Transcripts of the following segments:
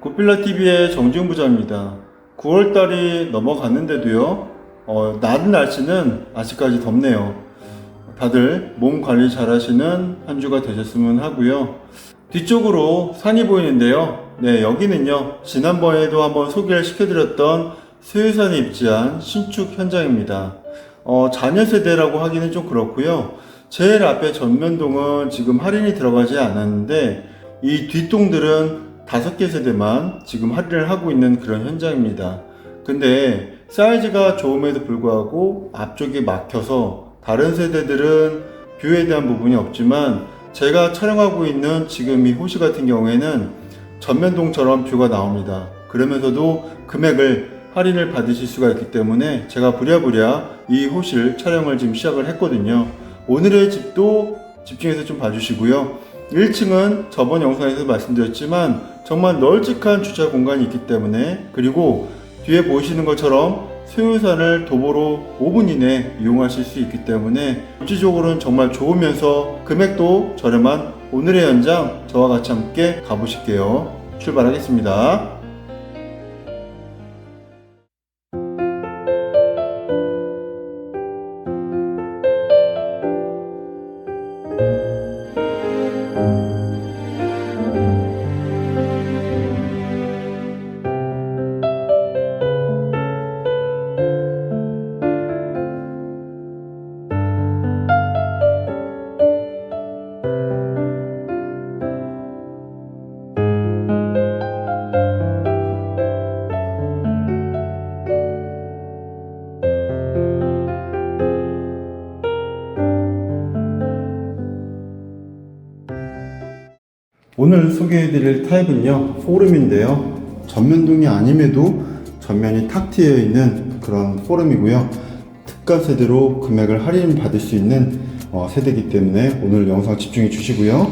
고필라TV의 정지훈 부장입니다. 9월달이 넘어갔는데도요, 어, 낮은 날씨는 아직까지 덥네요. 다들 몸 관리 잘 하시는 한 주가 되셨으면 하고요. 뒤쪽으로 산이 보이는데요. 네, 여기는요, 지난번에도 한번 소개를 시켜드렸던 수유산에 입지한 신축 현장입니다. 어, 자녀 세대라고 하기는 좀 그렇고요. 제일 앞에 전면동은 지금 할인이 들어가지 않았는데, 이 뒷동들은 다섯 개 세대만 지금 할인을 하고 있는 그런 현장입니다. 근데 사이즈가 좋음에도 불구하고 앞쪽이 막혀서 다른 세대들은 뷰에 대한 부분이 없지만 제가 촬영하고 있는 지금 이 호시 같은 경우에는 전면동처럼 뷰가 나옵니다. 그러면서도 금액을 할인을 받으실 수가 있기 때문에 제가 부랴부랴 이 호실 촬영을 지금 시작을 했거든요. 오늘의 집도 집중해서 좀 봐주시고요. 1층은 저번 영상에서 말씀드렸지만 정말 널찍한 주차 공간이 있기 때문에 그리고 뒤에 보시는 것처럼 수유산을 도보로 5분 이내 이용하실 수 있기 때문에 입지적으로는 정말 좋으면서 금액도 저렴한 오늘의 현장 저와 같이 함께 가보실게요. 출발하겠습니다. 오늘 소개해드릴 타입은요 포름인데요. 전면동이 아님에도 전면이 탁 트여 있는 그런 포름이고요. 특가 세대로 금액을 할인 받을 수 있는 어, 세대이기 때문에 오늘 영상 집중해 주시고요.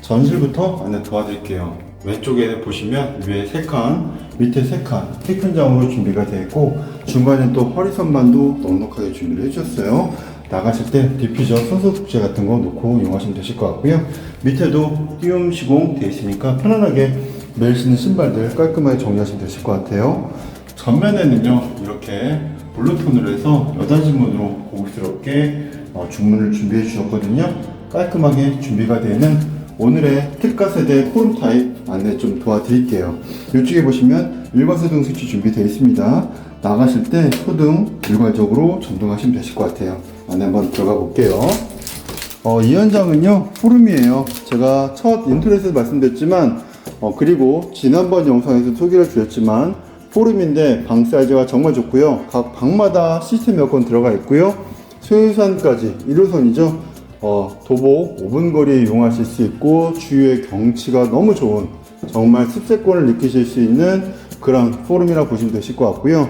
전실부터 안내 도와드릴게요. 왼쪽에 보시면 위에 3칸 밑에 3칸 테큰 장으로 준비가 되어 있고 중간에 또 허리선반도 넉넉하게 준비를 해주셨어요 나가실 때 디퓨저 손소독제 같은 거 놓고 이용하시면 되실 것 같고요. 밑에도 띄움 시공 되어 있으니까 편안하게 매일 신는 신발들 깔끔하게 정리하시면 되실 것 같아요. 전면에는요 이렇게 블루톤으로 해서 여단신문으로 고급스럽게 어, 중문을 준비해 주셨거든요. 깔끔하게 준비가 되는 오늘의 특가 세대 포름 타입 안내 좀 도와드릴게요. 이쪽에 보시면 일괄 소등 스위치 준비되어 있습니다. 나가실 때 소등 일괄적으로 전동하시면 되실 것 같아요. 안에 한번 들어가 볼게요. 어, 이 현장은요, 포름이에요. 제가 첫 인터넷에서 말씀드렸지만, 어, 그리고 지난번 영상에서 소개를 드렸지만, 포름인데 방 사이즈가 정말 좋고요. 각 방마다 시스템 에어컨 들어가 있고요. 소유산까지 1호선이죠. 어, 도보 5분 거리에 이용하실 수 있고, 주위의 경치가 너무 좋은, 정말 습세권을 느끼실 수 있는 그런 포름이라 보시면 되실 것 같고요.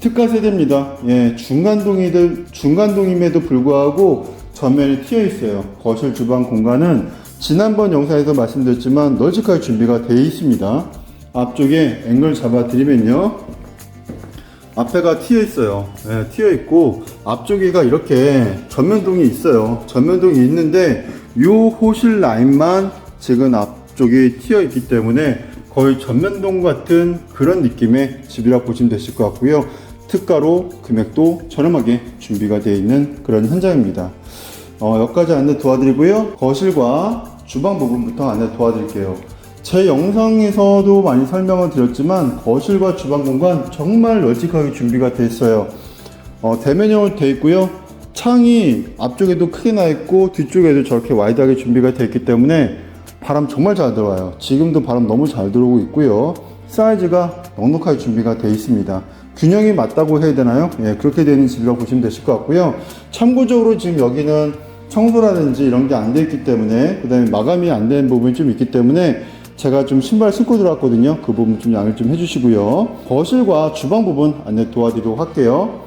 특가 세대입니다. 예, 중간동이들, 중간동임에도 불구하고 전면이 튀어 있어요. 거실 주방 공간은 지난번 영상에서 말씀드렸지만 널찍하게 준비가 되어 있습니다. 앞쪽에 앵글 잡아 드리면요. 앞에가 튀어 있어요. 예, 튀어 있고 앞쪽에가 이렇게 전면동이 있어요. 전면동이 있는데 요 호실 라인만 지금 앞쪽이 튀어 있기 때문에 거의 전면동 같은 그런 느낌의 집이라고 보시면 되실 것 같고요. 특가로 금액도 저렴하게 준비가 되어 있는 그런 현장입니다. 어, 여기까지 안내 도와드리고요. 거실과 주방 부분부터 안내 도와드릴게요. 제 영상에서도 많이 설명을 드렸지만 거실과 주방 공간 정말 널찍하게 준비가 되어 있어요. 어, 대면형으로 되어 있고요. 창이 앞쪽에도 크게 나 있고 뒤쪽에도 저렇게 와이드하게 준비가 되어 있기 때문에 바람 정말 잘 들어와요. 지금도 바람 너무 잘 들어오고 있고요. 사이즈가 넉넉하게 준비가 되어 있습니다. 균형이 맞다고 해야 되나요? 예, 그렇게 되는 집이라고 보시면 되실 것 같고요. 참고적으로 지금 여기는 청소라든지 이런 게 안 돼 있기 때문에, 그 다음에 마감이 안 된 부분이 좀 있기 때문에 제가 좀 신발 신고 들어왔거든요. 그 부분 좀 양을 좀 해주시고요. 거실과 주방 부분 안내 도와드리도록 할게요.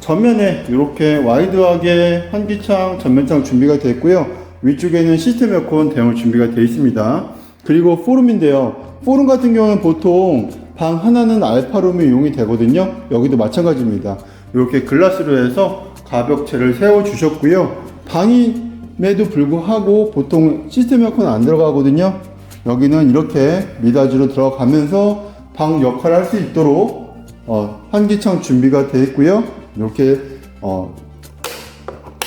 전면에 이렇게 와이드하게 환기창, 전면창 준비가 되어 있고요. 위쪽에는 시스템 에어컨 대형 준비가 되어 있습니다. 그리고 포름인데요. 포름 같은 경우는 보통 방 하나는 알파룸이 이용이 되거든요. 여기도 마찬가지입니다. 이렇게 글라스로 해서 가벽체를 세워 주셨고요. 방임에도 불구하고 보통 시스템 에어컨 안 들어가거든요. 여기는 이렇게 미닫이로 들어가면서 방 역할을 할 수 있도록 어, 환기창 준비가 되어 있고요. 이렇게 어,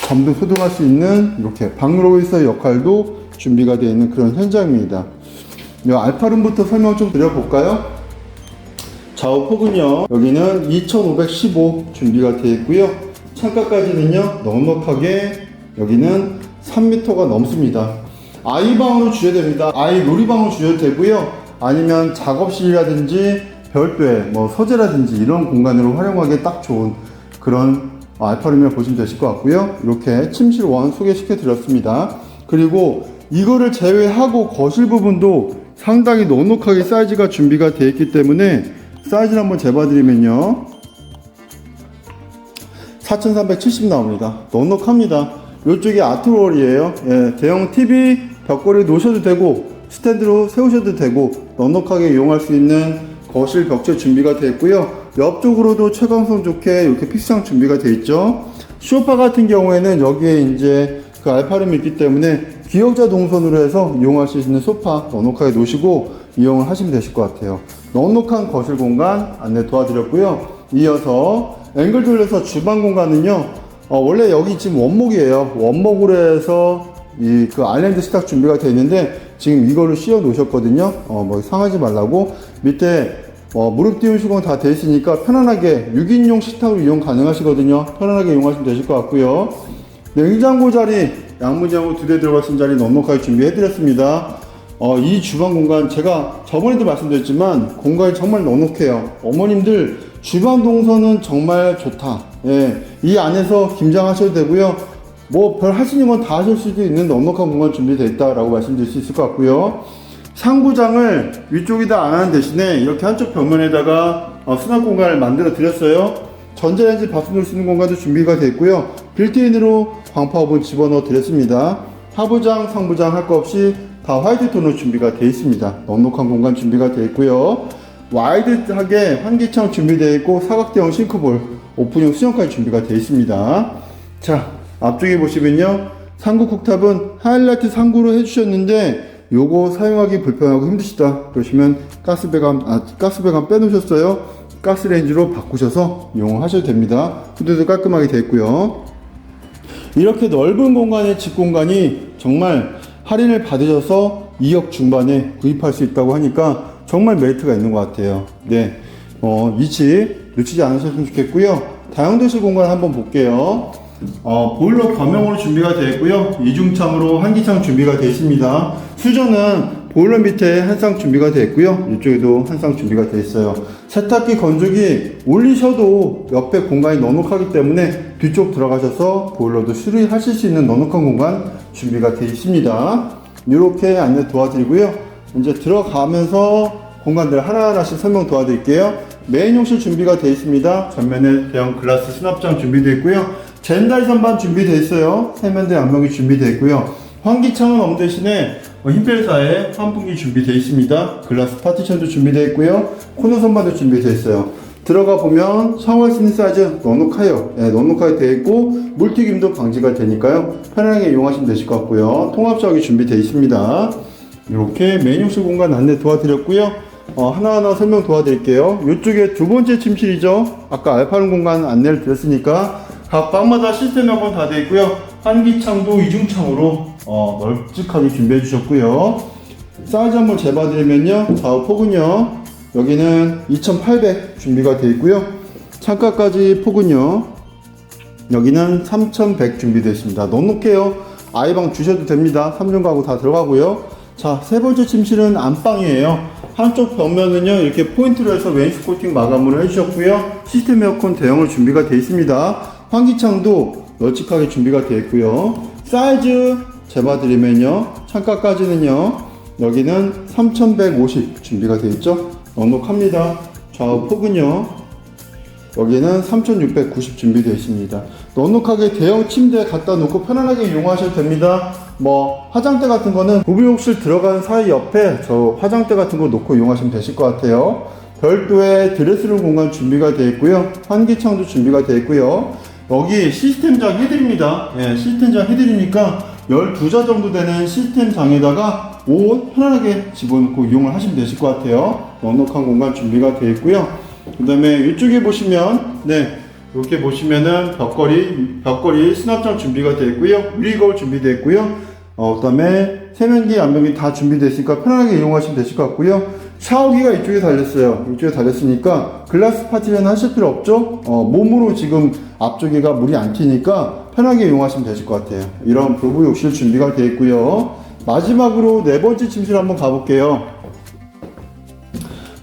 점도 소등할 수 있는 이렇게 방로이서의 역할도 준비가 되어 있는 그런 현장입니다. 이 알파룸부터 설명 좀 드려볼까요? 좌우 폭은요, 여기는 2515 준비가 되어 있고요. 창가까지는요, 넉넉하게 여기는 3m가 넘습니다. 아이방으로 주셔도 됩니다. 아이 놀이방으로 주셔도 되고요. 아니면 작업실이라든지 별도의 뭐 서재라든지 이런 공간으로 활용하기에 딱 좋은 그런 알파룸이라 보시면 되실 것 같고요. 이렇게 침실 원 소개시켜 드렸습니다. 그리고 이거를 제외하고 거실 부분도 상당히 넉넉하게 사이즈가 준비가 되어 있기 때문에 사이즈를 한번 재봐드리면요. 4370 나옵니다. 넉넉합니다. 이쪽이 아트월이에요. 예, 대형 TV 벽걸이 놓으셔도 되고 스탠드로 세우셔도 되고 넉넉하게 이용할 수 있는 거실 벽체 준비가 되어 있고요. 옆쪽으로도 채광성 좋게 이렇게 픽스장 준비가 되어 있죠. 쇼파 같은 경우에는 여기에 이제 그 알파룸이 있기 때문에 기역자 동선으로 해서 이용할 수 있는 소파 넉넉하게 놓으시고 이용을 하시면 되실 것 같아요. 넉넉한 거실 공간 안내 도와드렸고요. 이어서 앵글 돌려서 주방 공간은요. 어, 원래 여기 지금 원목이에요. 원목으로 해서 이 그 아일랜드 식탁 준비가 되어 있는데 지금 이거를 씌워 놓으셨거든요. 어, 뭐 상하지 말라고 밑에 어, 무릎 띄운 시공 다 되어 있으니까 편안하게 6인용 식탁으로 이용 가능하시거든요. 편안하게 이용하시면 되실 것 같고요. 냉장고 자리, 양문장고 두 대 들어가신 자리 넉넉하게 준비해 드렸습니다. 어, 이 주방 공간 제가 저번에도 말씀드렸지만 공간이 정말 넉넉해요. 어머님들 주방 동선은 정말 좋다. 예, 이 안에서 김장하셔도 되고요. 뭐 별 하시는 건 다 하실 수도 있는 넉넉한 공간 준비되어 있다 라고 말씀드릴 수 있을 것 같고요. 상부장을 위쪽에다 안 하는 대신에 이렇게 한쪽 벽면에다가 어, 수납 공간을 만들어 드렸어요. 전자레인지 밥솥 넣을 수 있는 공간도 준비가 되어 있고요. 빌트인으로 광파 오븐 집어넣어 드렸습니다. 하부장, 상부장 할 거 없이 다 화이트 톤으로 준비가 되어 있습니다. 넉넉한 공간 준비가 되어 있고요. 와이드하게 환기창 준비되어 있고 사각대형 싱크볼, 오픈형 수영까지 준비가 되어 있습니다. 자, 앞쪽에 보시면요. 상구 쿡탑은 하이라이트 상구로 해주셨는데 요거 사용하기 불편하고 힘드시다 그러시면 가스배관 아 가스배관 빼놓으셨어요 가스레인지로 바꾸셔서 이용하셔도 됩니다 후드도 깔끔하게 되어 있고요 이렇게 넓은 공간의 집 공간이 정말 할인을 받으셔서 2억 중반에 구입할 수 있다고 하니까 정말 메리트가 있는 것 같아요 네, 어, 이집 놓치지 않으셨으면 좋겠고요 다용도실 공간 한번 볼게요 어, 보일러 겸용으로 준비가 되어 있고요. 이중창으로 한기창 준비가 되어 있습니다. 수전은 보일러 밑에 한 쌍 준비가 되어 있고요. 이쪽에도 한 쌍 준비가 되어 있어요. 세탁기 건조기 올리셔도 옆에 공간이 넉넉하기 때문에 뒤쪽 들어가셔서 보일러도 수리하실 수 있는 넉넉한 공간 준비가 되어 있습니다. 이렇게 안내 도와드리고요. 이제 들어가면서 공간들 하나하나씩 설명 도와드릴게요. 메인 욕실 준비가 되어 있습니다. 전면에 대형 글라스 수납장 준비되어 있고요. 젠다이 선반 준비되어 있어요. 세면대 양명이 준비되어 있고요. 환기창은 없는 대신에 어, 흰별사에 환풍기 준비되어 있습니다. 글라스 파티션도 준비되어 있고요. 코너 선반도 준비되어 있어요. 들어가 보면 샤워할 수 있는 사이즈 넉넉해요. 네, 넉넉하게 되어 있고 물튀김도 방지가 되니까요. 편하게 이용하시면 되실 것 같고요. 통합 샤워기 준비되어 있습니다. 이렇게 메인 욕실 공간 안내 도와드렸고요. 어, 하나하나 설명 도와드릴게요. 이쪽에 두 번째 침실이죠. 아까 알파룸 공간 안내를 드렸으니까 각 방마다 시스템 에어컨 다 되어 있고요. 환기창도 이중창으로 어, 널찍하게 준비해 주셨고요. 사이즈 한번 재봐드리면요. 좌우 폭은요. 여기는 2800 준비가 되어 있고요. 창가까지 폭은요. 여기는 3100 준비되어 있습니다. 넉넉해요. 아이방 주셔도 됩니다. 3중 가구 다 들어가고요. 자, 세 번째 침실은 안방이에요. 한쪽 벽면은요, 이렇게 포인트로 해서 웨인스 코팅 마감을 해주셨고요. 시스템 에어컨 대형을 준비가 되어 있습니다. 환기창도 널찍하게 준비가 되어 있고요. 사이즈 재봐드리면요. 창가까지는요, 여기는 3150 준비가 되어 있죠. 넉넉합니다. 좌우 폭은요, 여기는 3690 준비되어 있습니다. 넉넉하게 대형 침대 갖다 놓고 편안하게 이용하셔도 됩니다. 뭐 화장대 같은 거는 부부욕실 들어가는 사이 옆에 저 화장대 같은 거 놓고 이용하시면 되실 것 같아요. 별도의 드레스룸 공간 준비가 되어 있고요. 환기창도 준비가 되어 있고요. 여기 시스템장 해드립니다. 예, 시스템장 해드리니까 12자 정도 되는 시스템장에다가 옷 편안하게 집어넣고 이용을 하시면 되실 것 같아요. 넉넉한 공간 준비가 되어 있고요. 그 다음에 이쪽에 보시면, 네, 이렇게 보시면은 벽걸이, 벽걸이 수납장 준비가 되어 있고요. 유리 거울 준비되어 있고요. 어, 그 다음에 세면기, 안면기 다 준비되어 있으니까 편하게 이용하시면 되실 것 같고요. 샤워기가 이쪽에 달렸어요. 이쪽에 달렸으니까 글라스 파티션 하실 필요 없죠? 어, 몸으로 지금 앞쪽에가 물이 안 튀니까 편하게 이용하시면 되실 것 같아요. 이런 부부 욕실 준비가 되어 있고요. 마지막으로 네 번째 침실 한번 가볼게요.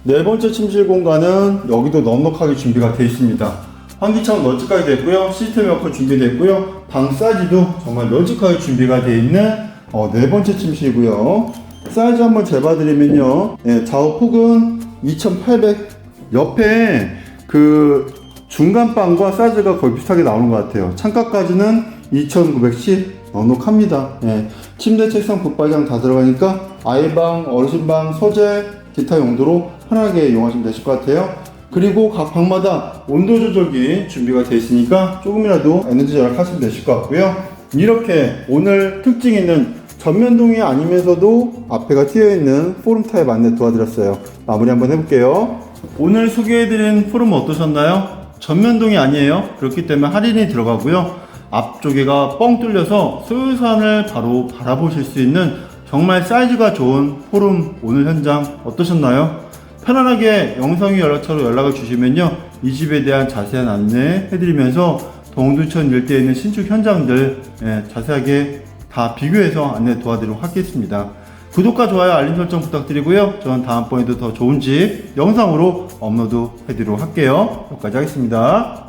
네 번째 침실 공간은 여기도 넉넉하게 준비가 되어 있습니다. 환기창 널찍하게 됐고요. 시스템 에어컨 준비됐고요. 방 사이즈도 정말 널찍하게 준비가 되어 있는 어, 네 번째 침실이고요. 사이즈 한번 재봐드리면요. 예, 좌우 폭은 2,800. 옆에 그 중간 방과 사이즈가 거의 비슷하게 나오는 것 같아요. 창가까지는 2,910 넉넉합니다. 예, 침대, 책상, 붙박이랑 다 들어가니까 아이방, 어르신방, 서재, 기타 용도로 편하게 이용하시면 되실 것 같아요. 그리고 각 방마다 온도 조절기 준비가 되어 있으니까 조금이라도 에너지 절약하시면 되실 것 같고요. 이렇게 오늘 특징 있는 전면동이 아니면서도 앞에가 튀어 있는 포름 타입 안내 도와드렸어요. 마무리 한번 해볼게요. 오늘 소개해드린 포름 어떠셨나요? 전면동이 아니에요. 그렇기 때문에 할인이 들어가고요. 앞쪽에가 뻥 뚫려서 소유산을 바로 바라보실 수 있는 정말 사이즈가 좋은 포름 오늘 현장 어떠셨나요? 편안하게 영상의 연락처로 연락을 주시면요. 이 집에 대한 자세한 안내 해드리면서 동두천 일대에 있는 신축 현장들 예, 자세하게 다 비교해서 안내 도와드리도록 하겠습니다. 구독과 좋아요, 알림 설정 부탁드리고요. 저는 다음번에도 더 좋은 집 영상으로 업로드 해드리도록 할게요. 여기까지 하겠습니다.